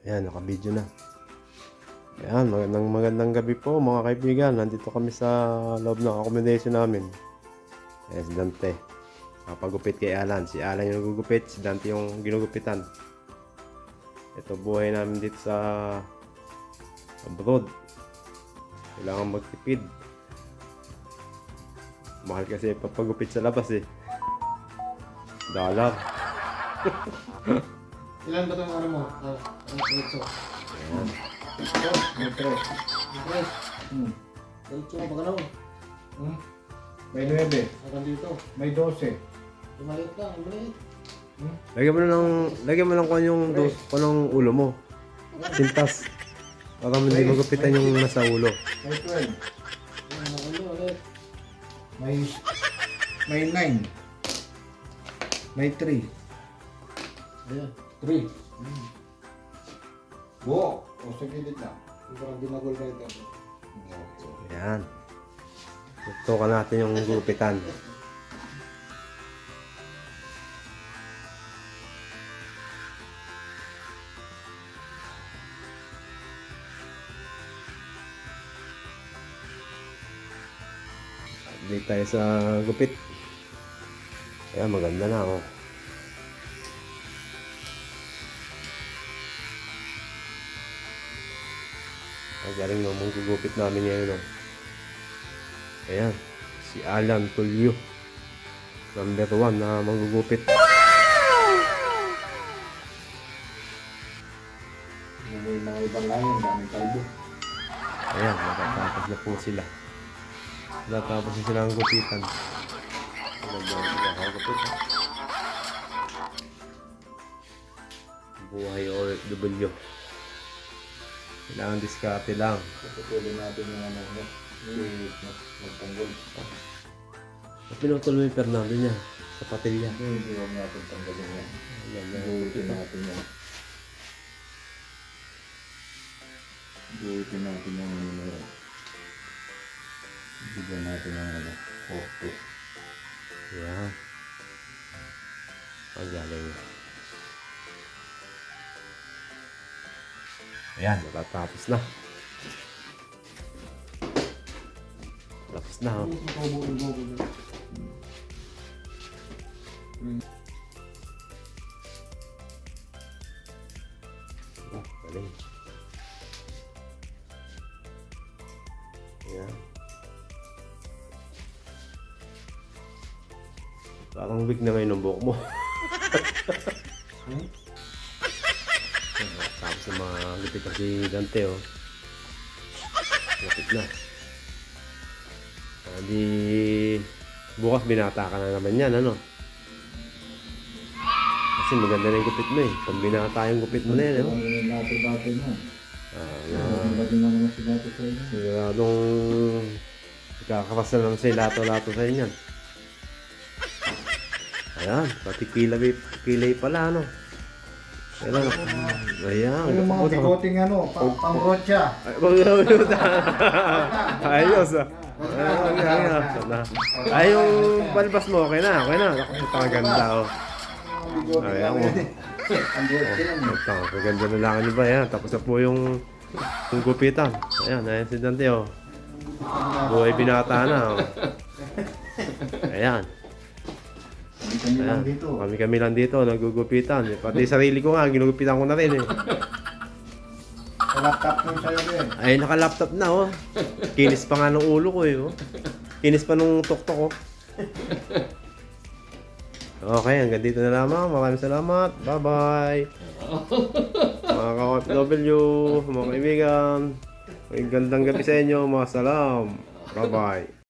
Ayan, nakabidyo na. Ayan, magandang magandang gabi po mga kaibigan. Nandito kami sa loob ng accommodation namin. Ayan, si Dante. Nakapagupit kay Alan. Si Alan yung nagugupit, si Dante yung ginugupitan. Ito buhay namin dito sa abroad. Kailangan magtipid. Mahal kasi papagupit sa labas eh. Dollar. Ilan ba itong ano mo? Ah, diretso? Ayan. Ito? May tres. Tres. Hmm. Diretso ka pa ka Hmm? May nuebe. Hanggang dito. May dose. Maliit lang, maliit. Lagyan mo na ng lagyan mo lang kung yung dos, kung ng ulo mo. Sintas. Baka hindi magupitan yung nasa ulo. May twelve. Ano, ano, ulit. May... May nine. May three. Ayan. Three. Buo. O sa gilid na. Parang dinagol ka ito. Ayan. Tutukan natin yung gupitan. Update tayo sa gupit. Ayan, maganda na oh. Ang galing ng mga gugupit namin ngayon oh. Ayan, si Alan Tulio. Number one na manggugupit. May mga ibang layon. Daming kalbo. Ayan, natatapos na po sila. Natatapos na sila ang gupitan. Na? Buhay OFW. Kailangan diskarte lang. Patuloy natin yung ano. no? Yung magtanggol. At pinutuloy yung Fernando niya sa patilya. Hindi, hindi huwag natin tanggalin yan. Buutin natin yan. Buutin natin yung yan. Bigyan natin ng Ayan, natatapos na. Tapos na, oh. Makabuo-buo. Oh, galing. Ayan. Parang big na ngayon ang buhok mo. Hmm? Mga lupit na si Dante, oh. Lapit na. Ah, di... Bukas binata ka na naman yan, ano? Kasi maganda na yung gupit mo eh. Pag binata yung gupit mo na yan, ano? Dati-dati mo. Ah, na, ba din naman si dati sa inyo? siguradong kakakasal lang sa lato-lato sa inyan. Ayan, pati kilay, kilay pala, ano? Ayan, ayan. Yung ano, pang pang-rocha. Ayos ah. Ay, yung balbas mo, okay na, okay na. Naku, ang ganda oh. Ay, ako. Ang rocha lang. Ito, ang ganda na lang niyo ba yan. Tapos na po yung, yung gupitan. Ayan, ayan si Dante oh. Buhay binata na oh. Ayan. Hindi kami lang dito. Kami kami lang dito, nagugupitan. Pati sarili ko nga, ginugupitan ko na rin eh. Laptop mo sa'yo din. Ay, naka-laptop na, oh. Kinis pa nga ng ulo ko, eh, oh. Kinis pa nung tuktok, oh. Okay, hanggang dito na lamang. Maraming salamat. Bye-bye. mga ka-OFW, mga kaibigan. May gandang gabi sa inyo. Mga salam. Bye-bye.